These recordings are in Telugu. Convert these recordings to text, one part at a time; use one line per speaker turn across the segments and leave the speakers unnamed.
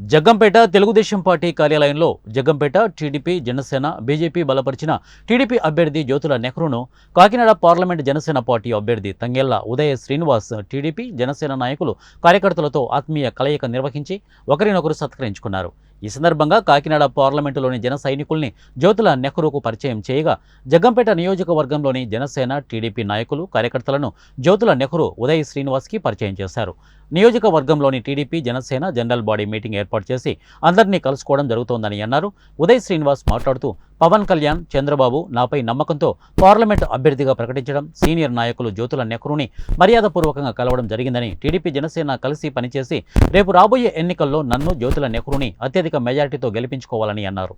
జగ్గంపేట తెలుగుదేశం పార్టీ కార్యాలయంలో జగ్గంపేట టీడీపీ జనసేన బీజేపీ బలపరిచిన టీడీపీ అభ్యర్థి జ్యోతుల నెహ్రూను కాకినాడ పార్లమెంట్ జనసేన పార్టీ అభ్యర్థి తంగెళ్ళ ఉదయ శ్రీనివాస్ టీడీపీ జనసేన నాయకులు కార్యకర్తలతో ఆత్మీయ కలయిక నిర్వహించి ఒకరినొకరు సత్కరించుకున్నారు. ఈ సందర్భంగా కాకినాడ పార్లమెంటులోని జన సైనికుల్ని జ్యోతుల నెహ్రూకు పరిచయం చేయగా జగ్గంపేట నియోజకవర్గంలోని జనసేన టీడీపీ నాయకులు కార్యకర్తలను జ్యోతుల నెహ్రూ ఉదయ్ శ్రీనివాస్కి పరిచయం చేశారు. నియోజకవర్గంలోని TDP Janasena general body meeting ఏర్పాటు చేసి అందరినీ కలుసుకోవడం జరుగుతోందని అన్నారు. ఉదయ్ శ్రీనివాస్ మాట్లాడుతూ పవన్ కళ్యాణ్ చంద్రబాబు నాపై నమ్మకంతో పార్లమెంటు అభ్యర్థిగా ప్రకటించడం సీనియర్ నాయకులు జ్యోతుల నెహ్రూని మర్యాదపూర్వకంగా కలవడం జరిగిందని టీడీపీ జనసేన కలిసి పనిచేసి రేపు రాబోయే ఎన్నికల్లో నన్ను జ్యోతుల నెహ్రూని అత్యధిక మెజారిటీతో గెలిపించుకోవాలని అన్నారు.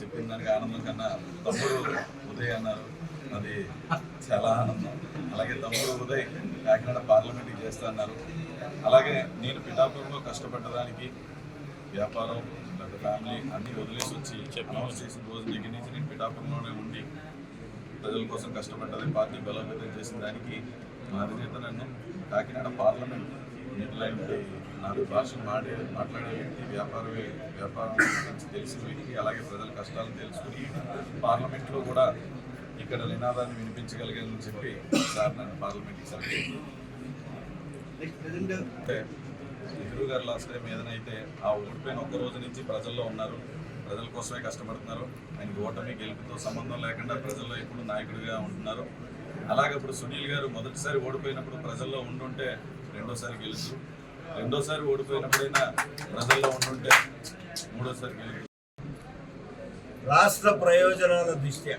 చెప్పిన దానికి ఆనందం కన్నా ఉదయ్ అన్నారు. అది చాలా ఆనందం. అలాగే తమ్ముడు ఉదయ్ కాకినాడ పార్లమెంట్కి చేస్తా అన్నారు అలాగే నేను పిఠాపురంలో కష్టపడ్డదానికి వ్యాపారం లేకపోతే ఫ్యామిలీ అన్నీ వదిలేసి వచ్చి అనౌన్స్ చేసిన రోజు దగ్గర నుంచి నేను పిఠాపురంలోనే ఉండి ప్రజల కోసం కష్టపడ్డది పార్టీ బలోపేతం చేసిన దానికి మా అధినేత నన్ను కాకినాడ పార్లమెంట్ ఇట్లాంటి నాలుగు భాషలు మాడే మాట్లాడే వ్యక్తి వ్యాపార వ్యాపారం గురించి తెలిసిన వ్యక్తి అలాగే ప్రజల కష్టాలను తెలుసుకుని పార్లమెంట్లో కూడా ఇక్కడ నినాదాన్ని వినిపించగలిగానని చెప్పి సార్ నన్ను పార్లమెంట్కి సెలెక్ట్ నెహ్రూ గారు లాస్ట్ టైం ఏదైతే ఆ ఓడిపోయిన ఒక్క రోజు నుంచి ప్రజల్లో ఉన్నారు. ప్రజల కోసమే కష్టపడుతున్నారు. ఆయనకి ఓటమి గెలుపుతో సంబంధం లేకుండా ప్రజల్లో ఎప్పుడు నాయకుడిగా ఉంటున్నారు. అలాగే ఇప్పుడు సునీల్ గారు మొదటిసారి ఓడిపోయినప్పుడు ప్రజల్లో ఉండుంటే రెండోసారి గెలుసు రెండోసారి ఓడిపోయినప్పుడైనా ప్రజల్లో ఉండుంటే మూడోసారి గెలుపు.
రాష్ట్ర ప్రయోజనాల దృష్ట్యా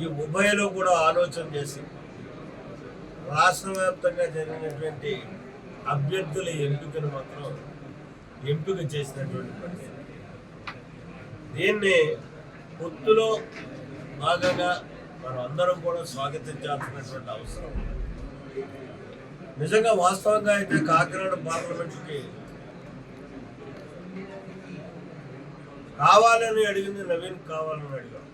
ఈ ఉభయలో కూడా ఆలోచన చేసి రాష్ట్ర వ్యాప్తంగా జరిగినటువంటి అభ్యర్థుల ఎంపికను మాత్రం ఎంపిక చేసినటువంటి పరిస్థితి. దీన్ని పొత్తులో భాగంగా మనం అందరం కూడా స్వాగతించాల్సినటువంటి అవసరం నిజంగా వాస్తవంగా అయితే కాకినాడ పార్లమెంటుకి కావాలని అడిగింది నవీన్ కావాలని అడిగాం.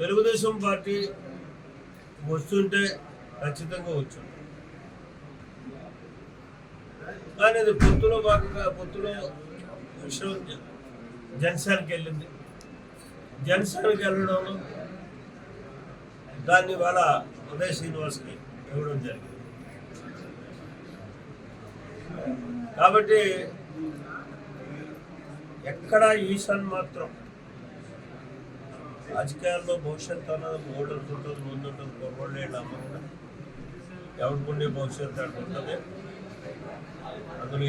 తెలుగుదేశం పార్టీ వస్తుంటే ఖచ్చితంగా వచ్చింది. కానీ అది పొత్తులో భాగంగా పొత్తులో విషయం జనసేనకి వెళ్ళింది. జనసేనకి వెళ్ళడంలో దాన్ని వాళ్ళ ఉదయ్ శ్రీనివాస్కి ఇవ్వడం జరిగింది. కాబట్టి ఎక్కడ ఈశాన్ మాత్రం ಅಧಿಕಾರದ ಭವಿಷ್ಯತ್ ಅನ್ನೋದು ಓಡಾಡ್ತಿರ್ತದೆ ಒಂದೊಂದು ಕೊರಗೊಳ್ಳೇ ಇಲ್ಲ ಮಕ್ಕಳ. ಯಾವ್ದು ಪುಣ್ಯ ಭವಿಷ್ಯತ್ ಆಡ್ತಿರ್ತದೆ ಅದರಲ್ಲಿ